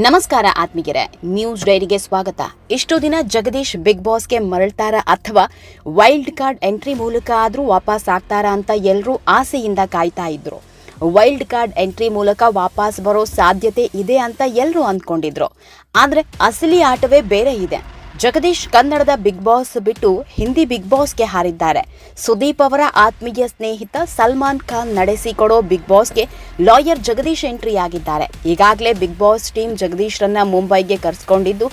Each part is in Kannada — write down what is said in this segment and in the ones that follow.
ನಮಸ್ಕಾರ ಆತ್ಮೀಯರೇ, ನ್ಯೂಸ್ ಡೈರಿಗೆ ಸ್ವಾಗತ. ಇಷ್ಟು ದಿನ ಜಗದೀಶ್ ಬಿಗ್ ಬಾಸ್ಗೆ ಮರಳ್ತಾರ ಅಥವಾ ವೈಲ್ಡ್ ಕಾರ್ಡ್ ಎಂಟ್ರಿ ಮೂಲಕ ಆದರೂ ವಾಪಸ್ ಆಗ್ತಾರ ಅಂತ ಎಲ್ಲರೂ ಆಸೆಯಿಂದ ಕಾಯ್ತಾ ಇದ್ರು. ವೈಲ್ಡ್ ಕಾರ್ಡ್ ಎಂಟ್ರಿ ಮೂಲಕ ವಾಪಸ್ ಬರೋ ಸಾಧ್ಯತೆ ಇದೆ ಅಂತ ಎಲ್ಲರೂ ಅಂದ್ಕೊಂಡಿದ್ರು. ಆದರೆ ಅಸಲಿ ಆಟವೇ ಬೇರೆ ಇದೆ. ಜಗದೀಶ್ ಕನ್ನಡದ ಬಿಗ್ ಬಾಸ್ ಬಿಟ್ಟು ಹಿಂದಿ ಬಿಗ್ ಬಾಸ್ಗೆ ಹಾರಿದ್ದಾರೆ. ಸುದೀಪ್ ಅವರ ಆತ್ಮೀಯ ಸ್ನೇಹಿತ ಸಲ್ಮಾನ್ ಖಾನ್ ನಡೆಸಿಕೊಡೋ ಬಿಗ್ ಬಾಸ್ಗೆ ಲಾಯರ್ ಜಗದೀಶ್ ಎಂಟ್ರಿ ಆಗಿದ್ದಾರೆ ಈಗಾಗಲೇ ಬಿಗ್ ಬಾಸ್ ಟೀಮ್ ಜಗದೀಶ್ರನ್ನ ಮುಂಬೈಗೆ ಕರೆಸ್ಕೊಂಡಿದ್ದು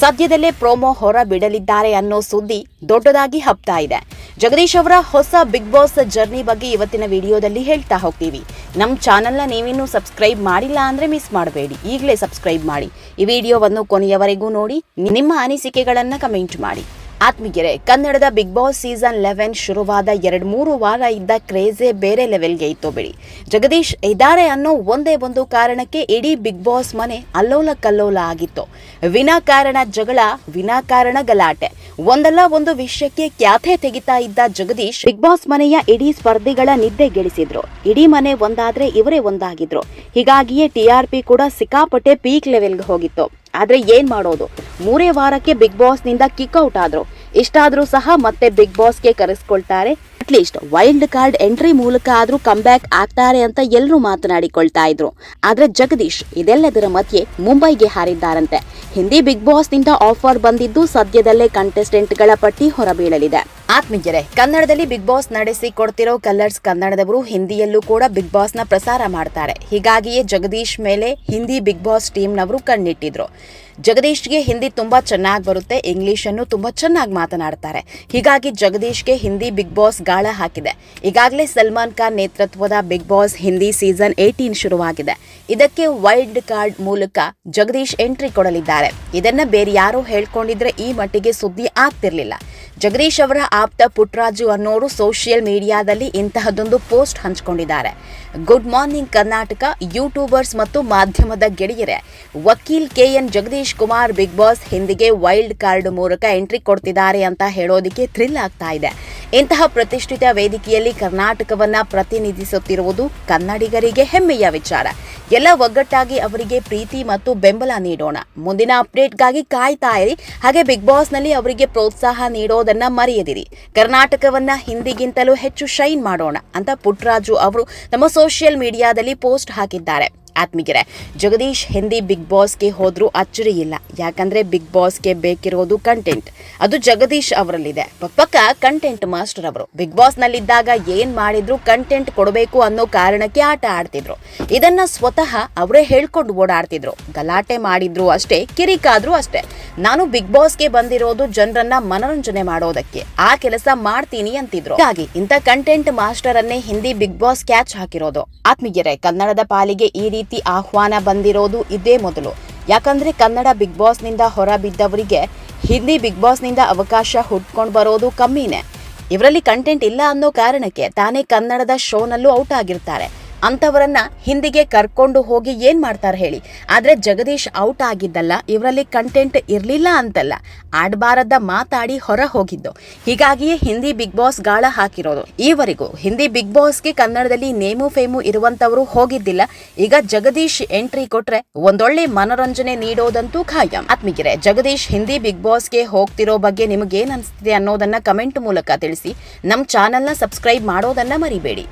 ಸದ್ಯದಲ್ಲೇ ಪ್ರೋಮೋ ಹೊರ ಬಿಡಲಿದ್ದಾರೆ ಅನ್ನೋ ಸುದ್ದಿ ದೊಡ್ಡದಾಗಿ ಹಬ್ತಾ ಇದೆ. ಜಗದೀಶ್ ಅವರ ಹೊಸ ಬಿಗ್ ಬಾಸ್ ಜರ್ನಿ ಬಗ್ಗೆ ಇವತ್ತಿನ ವಿಡಿಯೋದಲ್ಲಿ ಹೇಳ್ತಾ ಹೋಗ್ತೀವಿ. ನಮ್ಮ ಚಾನಲ್ನ ನೀವಿನ್ನೂ ಸಬ್ಸ್ಕ್ರೈಬ್ ಮಾಡಿಲ್ಲ ಅಂದ್ರೆ ಮಿಸ್ ಮಾಡಬೇಡಿ. ಈಗಲೇ ಸಬ್ಸ್ಕ್ರೈಬ್ ಮಾಡಿ. ಈ ವಿಡಿಯೋವನ್ನು ಕೊನೆಯವರೆಗೂ ನೋಡಿ, ನಿಮ್ಮ ಅನಿಸಿಕೆಗಳನ್ನು ಕಮೆಂಟ್ ಮಾಡಿ. ಆತ್ಮೀಗೆರೆ ಕನ್ನಡದ ಬಿಗ್ ಬಾಸ್ ಸೀಸನ್ ಲೆವೆನ್ ಶುರುವಾದ ಎರಡು ಮೂರು ವಾರ ಇದ್ದ ಕ್ರೇಜೇ ಬೇರೆ ಲೆವೆಲ್ಗೆ ಇತ್ತು ಬಿಡಿ. ಜಗದೀಶ್ ಇದ್ದಾರೆ ಅನ್ನೋ ಒಂದೇ ಒಂದು ಕಾರಣಕ್ಕೆ ಇಡೀ ಬಿಗ್ ಬಾಸ್ ಮನೆ ಅಲ್ಲೋಲ ಕಲ್ಲೋಲ ಆಗಿತ್ತು. ವಿನಾಕಾರಣ ಜಗಳ ವಿನಾಕಾರಣ ಗಲಾಟೆ. ಒಂದಲ್ಲ ಒಂದು ವಿಷಯಕ್ಕೆ ಖ್ಯಾತೆ ತೆಗಿತಾ ಇದ್ದ ಜಗದೀಶ್ ಬಿಗ್ ಬಾಸ್ ಮನೆಯ ಇಡೀ ಸ್ಪರ್ಧಿಗಳ ನಿದ್ದೆ ಗೆಳಿಸಿದ್ರು ಇಡೀ ಮನೆ ಒಂದಾದ್ರೆ ಇವರೇ ಒಂದಾಗಿದ್ರು. ಹೀಗಾಗಿಯೇ ಟಿಆರ್ಪಿ ಕೂಡ ಸಿಕ್ಕಾಪಟ್ಟೆ ಪೀಕ್ ಲೆವೆಲ್ಗೆ ಹೋಗಿತ್ತು. ಆದ್ರೆ ಏನು ಮಾಡೋದು? ಮೂರೇ ವಾರಕ್ಕೆ ಬಿಗ್ ಬಾಸ್ನಿಂದ ಕಿಕ್ ಔಟ್ ಆದ್ರು. ಇಷ್ಟಾದ್ರೂ ಸಹ ಮತ್ತೆ ಬಿಗ್ ಬಾಸ್ಗೆ ಕರೆಸ್ಕೊಳ್ತಾರೆ. At least wild card entry ಮೂಲಕ ಆದ್ರೂ ಬ್ಯಾಕ್ ಆಗ್ತಾರೆ ಅಂತ ಎಲ್ಲರೂ ಮಾತನಾಡಿಕೊಳ್ತಾ ಇದ್ರು. ಆದ್ರೆ ಜಗದೀಶ್ ಇದೆಲ್ಲದರ ಮಧ್ಯೆ ಮುಂಬೈಗೆ ಹಾರಿದ್ದಾರಂತೆ. ಹಿಂದಿ ಬಿಗ್ ಬಾಸ್ನಿಂದ ಆಫರ್ ಬಂದಿದ್ದು ಸದ್ಯದಲ್ಲೇ ಕಂಟೆಸ್ಟೆಂಟ್ಗಳ ಪಟ್ಟಿ ಹೊರಬೀಳಲಿದೆ. ಆತ್ಮೀಯರೇ, ಕನ್ನಡದಲ್ಲಿ ಬಿಗ್ ಬಾಸ್ ನಡೆಸಿ ಕೊಡ್ತಿರೋ ಕಲರ್ಸ್ ಕನ್ನಡದವರು ಹಿಂದಿಯಲ್ಲೂ ಕೂಡ ಬಿಗ್ ಬಾಸ್ನ ಪ್ರಸಾರ ಮಾಡ್ತಾರೆ. ಹೀಗಾಗಿಯೇ ಜಗದೀಶ್ ಮೇಲೆ ಹಿಂದಿ ಬಿಗ್ ಬಾಸ್ ಟೀಮ್ನವರು ಕಣ್ಣಿಟ್ಟಿದ್ರು. ಜಗದೀಶ್ಗೆ ಹಿಂದಿ ತುಂಬಾ ಚೆನ್ನಾಗಿ ಬರುತ್ತೆ ಇಂಗ್ಲಿಷ್ ಅನ್ನು ತುಂಬಾ ಚೆನ್ನಾಗಿ ಮಾತನಾಡ್ತಾರೆ. ಹೀಗಾಗಿ ಜಗದೀಶ್ಗೆ ಹಿಂದಿ ಬಿಗ್ ಬಾಸ್ ಗಾಳ ಹಾಕಿದೆ. ಈಗಾಗಲೇ ಸಲ್ಮಾನ್ ಖಾನ್ ನೇತೃತ್ವದ Bigg Boss Hindi season eighteen ಶುರುವಾಗಿದೆ. ಇದಕ್ಕೆ ವೈಲ್ಡ್ ಕಾರ್ಡ್ ಮೂಲಕ ಜಗದೀಶ್ ಎಂಟ್ರಿ ಕೊಡಲಿದ್ದಾರೆ. ಇದನ್ನ ಬೇರೆ ಯಾರು ಹೇಳ್ಕೊಂಡಿದ್ರೆ ಈ ಮಟ್ಟಿಗೆ ಸುದ್ದಿ ಆಗ್ತಿರ್ಲಿಲ್ಲ. ಜಗದೀಶ್ ಅವರ ಆಪ್ತ ಪುಟ್ರಾಜು ಅನ್ನೋರು ಸೋಷಿಯಲ್ ಮೀಡಿಯಾದಲ್ಲಿ ಇಂತಹದೊಂದು ಪೋಸ್ಟ್ ಹಂಚಿಕೊಂಡಿದ್ದಾರೆ. ಗುಡ್ ಮಾರ್ನಿಂಗ್ ಕರ್ನಾಟಕ, ಯೂಟ್ಯೂಬರ್ಸ್ ಮತ್ತು ಮಾಧ್ಯಮದ ಗೆಳೆಯರೆ. ವಕೀಲ್ K N Jagadish Kumar Bigg Boss ಹಿಂದಿಗೆ wild card ಮೂಲಕ ಎಂಟ್ರಿ ಕೊಡ್ತಿದ್ದಾರೆ ಅಂತ ಹೇಳೋದಕ್ಕೆ ಥ್ರಿಲ್ ಆಗ್ತಾ ಇದೆ. ಇಂತಹ ಪ್ರತಿಷ್ಠಿತ ವೇದಿಕೆಯಲ್ಲಿ ಕರ್ನಾಟಕವನ್ನ ಪ್ರತಿನಿಧಿಸುತ್ತಿರುವುದು ಕನ್ನಡಿಗರಿಗೆ ಹೆಮ್ಮೆಯ ವಿಚಾರ. ಎಲ್ಲ ಒಗ್ಗಟ್ಟಾಗಿ ಅವರಿಗೆ ಪ್ರೀತಿ ಮತ್ತು ಬೆಂಬಲ ನೀಡೋಣ. ಮುಂದಿನ ಅಪ್ಡೇಟ್ಗಾಗಿ ಕಾಯ್ತಾ ಇರಿ. ಹಾಗೆ ಬಿಗ್ ಬಾಸ್ನಲ್ಲಿ ಅವರಿಗೆ ಪ್ರೋತ್ಸಾಹ ನೀಡೋದನ್ನ ಮರೆಯದಿರಿ. ಕರ್ನಾಟಕವನ್ನ ಹಿಂದಿಗಿಂತಲೂ ಹೆಚ್ಚು ಶೈನ್ ಮಾಡೋಣ ಅಂತ ಪುಟ್ರಾಜು ಅವರು ನಮ್ಮ ಸೋಷಿಯಲ್ ಮೀಡಿಯಾದಲ್ಲಿ ಪೋಸ್ಟ್ ಹಾಕಿದ್ದಾರೆ. ಆತ್ಮೀಗೆರೆ ಜಗದೀಶ್ ಹಿಂದಿ ಬಿಗ್ ಬಾಸ್ಗೆ ಹೋದರೂ ಅಚ್ಚರಿ ಇಲ್ಲ. ಯಾಕಂದ್ರೆ ಬಿಗ್ ಬಾಸ್ಗೆ ಬೇಕಿರೋದು ಕಂಟೆಂಟ್ ಅದು ಜಗದೀಶ್ ಅವರಲ್ಲಿದೆ. ಪಕ್ಕ ಕಂಟೆಂಟ್ ಮಾಸ್ಟರ್ ಅವರು. ಬಿಗ್ ಬಾಸ್ ಏನು ಏನ್ ಮಾಡಿದ್ರು ಕಂಟೆಂಟ್ ಕೊಡಬೇಕು ಅನ್ನೋ ಕಾರಣಕ್ಕೆ ಆಟ ಆಡ್ತಿದ್ರು. ಇದನ್ನ ಸ್ವತಃ ಅವರೇ ಹೇಳ್ಕೊಂಡು ಓಡಾಡ್ತಿದ್ರು. ಗಲಾಟೆ ಮಾಡಿದ್ರು ಅಷ್ಟೇ, ಕಿರಿಕಾದ್ರೂ ಅಷ್ಟೇ. ನಾನು ಬಿಗ್ ಬಾಸ್ಗೆ ಬಂದಿರೋದು ಜನರನ್ನ ಮನರಂಜನೆ ಮಾಡೋದಕ್ಕೆ. ಆ ಕೆಲಸ ಮಾಡ್ತೀನಿ ಅಂತಿದ್ರು. ಹಾಗಾಗಿ ಇಂಥ ಕಂಟೆಂಟ್ ಮಾಸ್ಟರ್ ಅನ್ನೇ ಹಿಂದಿ ಬಿಗ್ ಬಾಸ್ ಕ್ಯಾಚ್ ಹಾಕಿರೋದು. ಆತ್ಮಿಗೆರೆ ಕನ್ನಡದ ಪಾಲಿಗೆ ಈ ರೀತಿ ಆಹ್ವಾನ ಬಂದಿರೋದು ಇದೇ ಮೊದಲು. ಯಾಕಂದರೆ ಕನ್ನಡ ಬಿಗ್ ಬಾಸ್ನಿಂದ ಹೊರ ಬಿದ್ದವರಿಗೆ ಹಿಂದಿ ಬಿಗ್ ಬಾಸ್ನಿಂದ ಅವಕಾಶ ಹುಟ್ಕೊಂಡು ಬರೋದು ಕಮ್ಮಿನೇ. ಇವರಲ್ಲಿ ಕಂಟೆಂಟ್ ಇಲ್ಲ ಅನ್ನೋ ಕಾರಣಕ್ಕೆ ತಾನೇ ಕನ್ನಡದ ಶೋನಲ್ಲೂ ಔಟ್ ಆಗಿರ್ತಾರೆ. ಅಂಥವರನ್ನ ಹಿಂದಿಗೆ ಕರ್ಕೊಂಡು ಹೋಗಿ ಏನು ಮಾಡ್ತಾರೆ ಹೇಳಿ? ಆದ್ರೆ ಜಗದೀಶ್ ಔಟ್ ಆಗಿದ್ದಲ್ಲ, ಇವರಲ್ಲಿ ಕಂಟೆಂಟ್ ಇರಲಿಲ್ಲ ಅಂತಲ್ಲ. ಆಡಬಾರದ ಮಾತಾಡಿ ಹೊರ ಹೋಗಿದ್ದು. ಹೀಗಾಗಿಯೇ ಹಿಂದಿ ಬಿಗ್ ಬಾಸ್ ಗಾಳ ಹಾಕಿರೋದು. ಈವರೆಗೂ ಹಿಂದಿ ಬಿಗ್ ಬಾಸ್ಗೆ ಕನ್ನಡದಲ್ಲಿ ನೇಮು ಫೇಮು ಇರುವಂತವರು ಹೋಗಿದ್ದಿಲ್ಲ. ಈಗ ಜಗದೀಶ್ ಎಂಟ್ರಿ ಕೊಟ್ರೆ ಒಂದೊಳ್ಳೆ ಮನೋರಂಜನೆ ನೀಡೋದಂತೂ ಖಾಯಂ. ಆತ್ಮಿಗಿರೆ ಜಗದೀಶ್ ಹಿಂದಿ ಬಿಗ್ ಬಾಸ್ಗೆ ಹೋಗ್ತಿರೋ ಬಗ್ಗೆ ನಿಮಗೇನು ಅನಿಸ್ತಿದೆ ಅನ್ನೋದನ್ನ ಕಮೆಂಟ್ ಮೂಲಕ ತಿಳಿಸಿ. ನಮ್ಮ ಚಾನೆಲ್ನ ಸಬ್ಸ್ಕ್ರೈಬ್ ಮಾಡೋದನ್ನ ಮರಿಬೇಡಿ.